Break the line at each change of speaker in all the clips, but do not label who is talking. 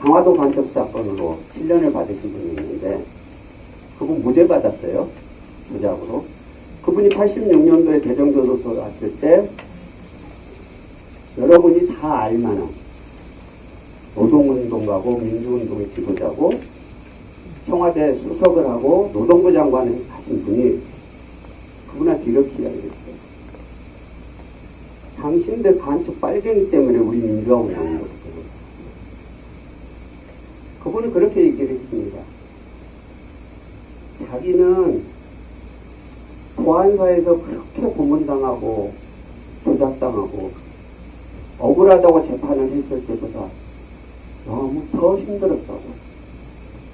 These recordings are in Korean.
강화도 간첩 사건으로 7년을 받으신 분이 있는데 그분 무죄 받았어요. 조작으로. 그분이 86년도에 대정교도소 왔을 때 여러분이 다 알만한 노동운동가고 민주운동의 지도자고 청와대 수석을 하고 노동부 장관을 하신 분이 그분한테 이렇게 이야기했어요. 당신들 간첩 빨갱이 때문에 우리 민주화 운동인 거거든요. 그분은 그렇게 얘기를 했습니다. 자기는 보안사에서 그렇게 고문당하고 조작당하고 억울하다고 재판을 했을 때보다 너무 더 힘들었다고.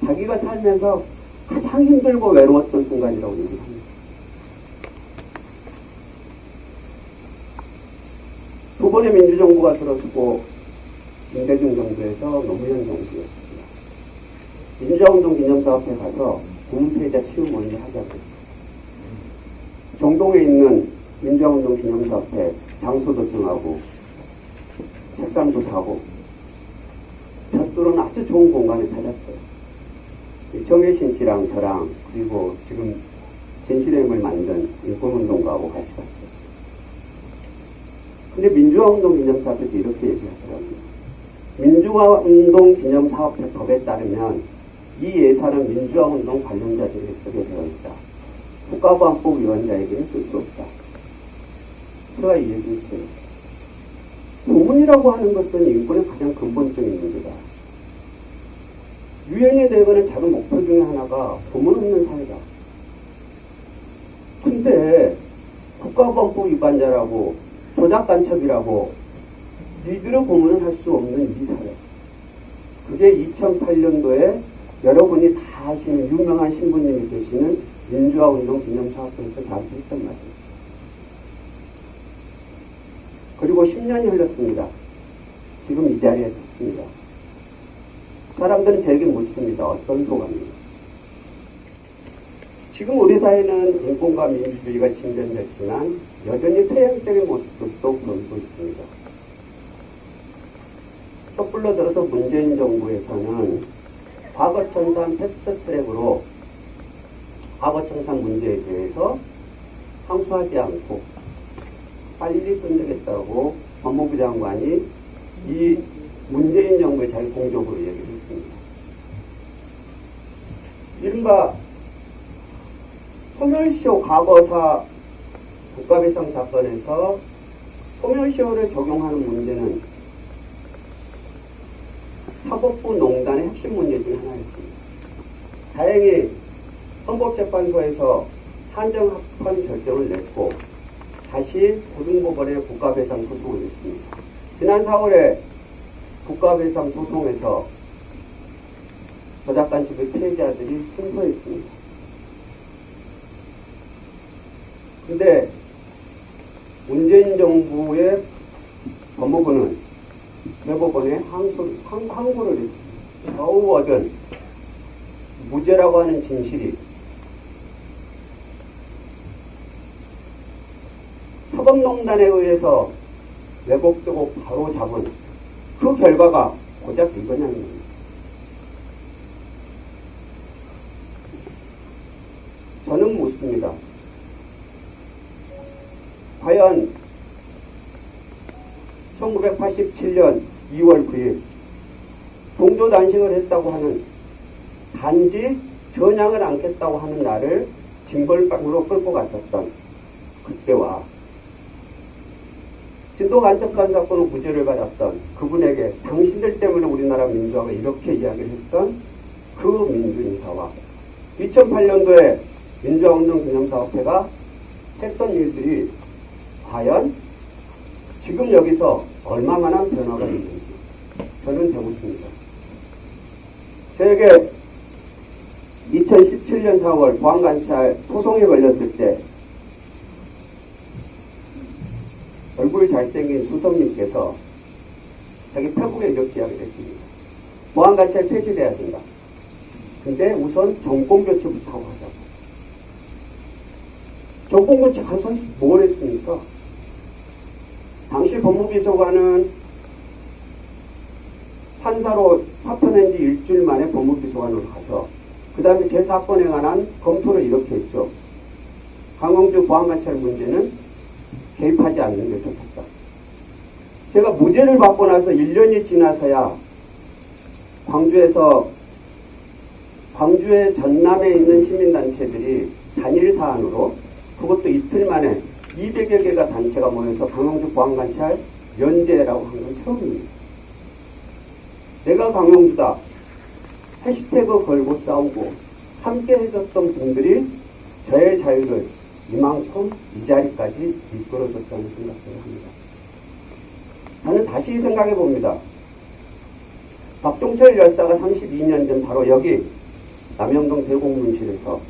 자기가 살면서 가장 힘들고 외로웠던 순간이라고 얘기를 합니다. 두 번의 민주정부가 들어서고 김대중 정부에서 노무현 정부였습니다. 민주화운동 기념사업회 가서 구문패자 치유 먼저 하자고. 정동에 있는 민주화운동 기념사업회 장소도 정하고 책상도 사고 벽돌은 아주 좋은 공간을 찾았어요. 정혜신 씨랑 저랑 그리고 지금 진실행을 만든 인권운동가하고 같이 갔어요. 근데 민주화운동 기념사업회도 이렇게 얘기하더라고요. 민주화운동 기념사업회 법에 따르면 이 예산은 민주화운동 관련자들에게 쓰게 되어 있다. 국가보안법 위원장에게는 쓸 수 없다. 제가 이 얘기했어요. 고문이라고 하는 것은 인권의 가장 근본적인 문제다. 유엔에 대거는 작은 목표 중에 하나가 고문 없는 사회다. 근데 국가보안법 위반자라고 조작 간첩이라고 니들의 고문을 할 수 없는 이 사회. 그게 2008년도에 여러분이 다 아시는 유명한 신부님이 계시는 민주화운동 기념사업회에서 자수했던 말이에요. 그리고 10년이 흘렀습니다. 지금 이 자리에 섰습니다. 사람들은 저에게 묻습니다. 어떤 소감이에요? 지금 우리 사회는 인권과 민주주의가 진전됐지만 여전히 폐행적인 모습들도 보이고 있습니다. 촛불로 들어서 문재인 정부에서는 과거청산 패스트트랙으로 과거청산 문제에 대해서 항소하지 않고 빨리 끝내겠다고 법무부 장관이 이 문재인 정부에 잘 공적으로 얘기를 했습니다. 이른바 소멸시효 과거사 국가배상 사건에서 소멸시효를 적용하는 문제는 사법부 농단의 핵심 문제 중 하나였습니다. 다행히 헌법재판소에서 한정합헌 결정을 냈고 다시 고등법원에 국가배상 소송을 냈습니다. 지난 4월에 국가배상 소송에서 저작간첩의 피해자들이 승소했습니다. 근데 문재인 정부의 법무부는 대법원에 항소, 항, 항고를 했습니다. 겨우 얻은 무죄라고 하는 진실이 사법농단에 의해서 왜곡되고 바로 잡은 그 결과가 고작 이거냐는 겁니다. 저는 묻습니다. 과연 1987년 2월 9일 동조 단식을 했다고 하는 단지 전향을 않겠다고 하는 날을 징벌방으로 끌고 갔었던 그때와 진도 간첩한 사건으로 무죄를 받았던 그분에게 당신들 때문에 우리나라 민주화가 이렇게 이야기를 했던 그 민주인사와 2008년도에 민주화운동 기념사업회가 했던 일들이 과연 지금 여기서 얼마만한 변화가 있는지 저는 배고습니다. 저에게 2017년 4월 보안관찰 소송에 걸렸을 때 얼굴 잘생긴 수석님께서 자기 이렇게 이야기를 했습니다. 보안관찰 폐지돼야 된다. 근데 우선 정권교체부터 하자고. 정권교체 가서 뭘 했습니까? 당시 법무비서관은 판사로 사표낸 지 일주일 만에 법무기소관으로 가서 그 다음에 제 사건에 관한 검토를 이렇게 했죠. 강원주 보안관찰 문제는 개입하지 않는 게 좋겠다. 제가 무죄를 받고 나서 1년이 지나서야 광주에서 광주의 전남에 있는 시민단체들이 단일 사안으로 그것도 이틀 만에 200여 개가 단체가 모여서 강원주 보안관찰 연재라고 한 건 처음입니다. 내가 강용주다. 해시태그 걸고 싸우고 함께 해줬던 분들이 저의 자유를 이만큼 이 자리까지 이끌어줬다는 생각을 합니다. 저는 다시 생각해 봅니다. 박종철 열사가 32년 전 바로 여기 남영동 대공문실에서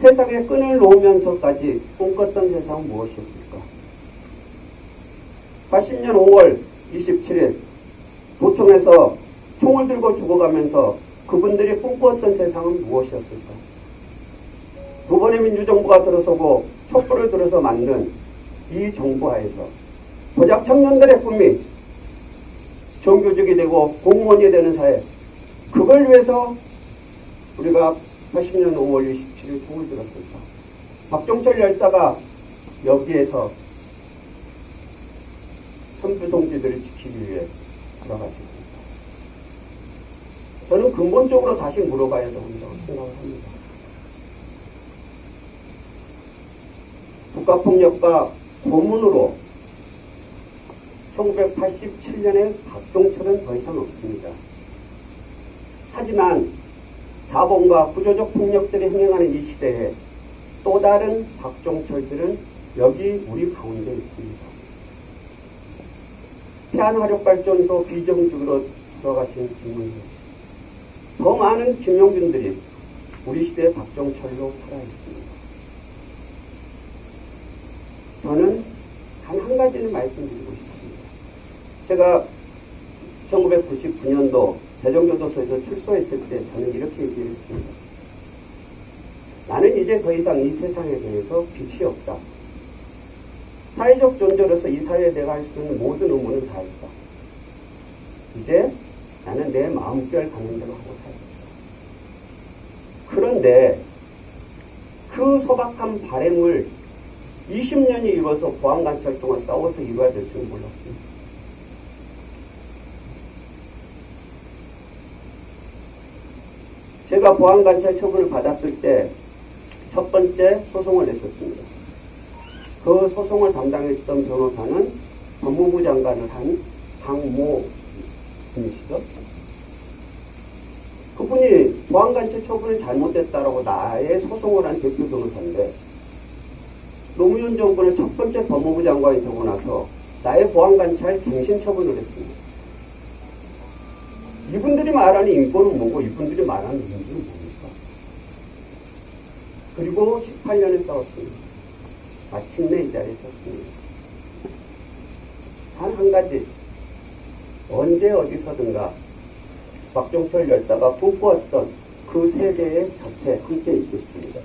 세상에 끈을 놓으면서까지 꿈꿨던 세상은 무엇이었을까? 80년 5월 27일 도청에서 총을 들고 죽어가면서 그분들이 꿈꾸었던 세상은 무엇이었을까? 두 번의 민주정부가 들어서고 촛불을 들어서 만든 이 정부 하에서 조작 청년들의 꿈이 정규직이 되고 공무원이 되는 사회 그걸 위해서 우리가 80년 5월 27일 총을 들었을까? 박종철 열사가 여기에서 선주 동지들을 지키기 위해 돌아가셨습니다. 저는 근본적으로 다시 물어봐야 된다고 생각을 합니다. 국가폭력과 고문으로 1987년에 박종철은 더 이상 없습니다. 하지만 자본과 구조적 폭력들이 행행하는 이 시대에 또 다른 박종철들은 여기 우리 가운데 있습니다. 태안화력발전소 비정규로 들어가신 김문수 더 많은 김용균들이 우리 시대의 박종철로 살아있습니다. 저는 단 한 가지는 말씀드리고 싶습니다. 제가 1999년도 대전교도소에서 출소했을 때 저는 이렇게 얘기를 했습니다. 나는 이제 더 이상 이 세상에 대해서 빛이 없다. 사회적 존재로서 이 사회에 내가 할 수 있는 모든 의무는 다 했다. 이제 나는 내 마음결 가는 대로 하고 살겠다. 그런데 그 소박한 바램을 20년이 이뤄서 보안관찰 동안 싸워서 이루어야 될 줄은 몰랐습니다. 제가 보안관찰 처분을 받았을 때 첫 번째 소송을 냈었습니다. 그 소송을 담당했던 변호사는 법무부 장관을 한 강모 분이시죠. 그분이 보안관찰 처분이 잘못됐다라고 나의 소송을 한 대표 변호사인데 노무현 정부는 첫 번째 법무부 장관이 되고 나서 나의 보안 관찰 갱신 처분을 했습니다. 이분들이 말하는 인권은 뭐고 이분들이 말하는 민주는 뭡니까? 그리고 18년에 싸웠습니다. 마침내 이 자리에 섰습니다. 단 한 가지 언제 어디서든가 박종철 열사가 꿈꾸었던 그 세대의 곁에 함께 있겠습니다.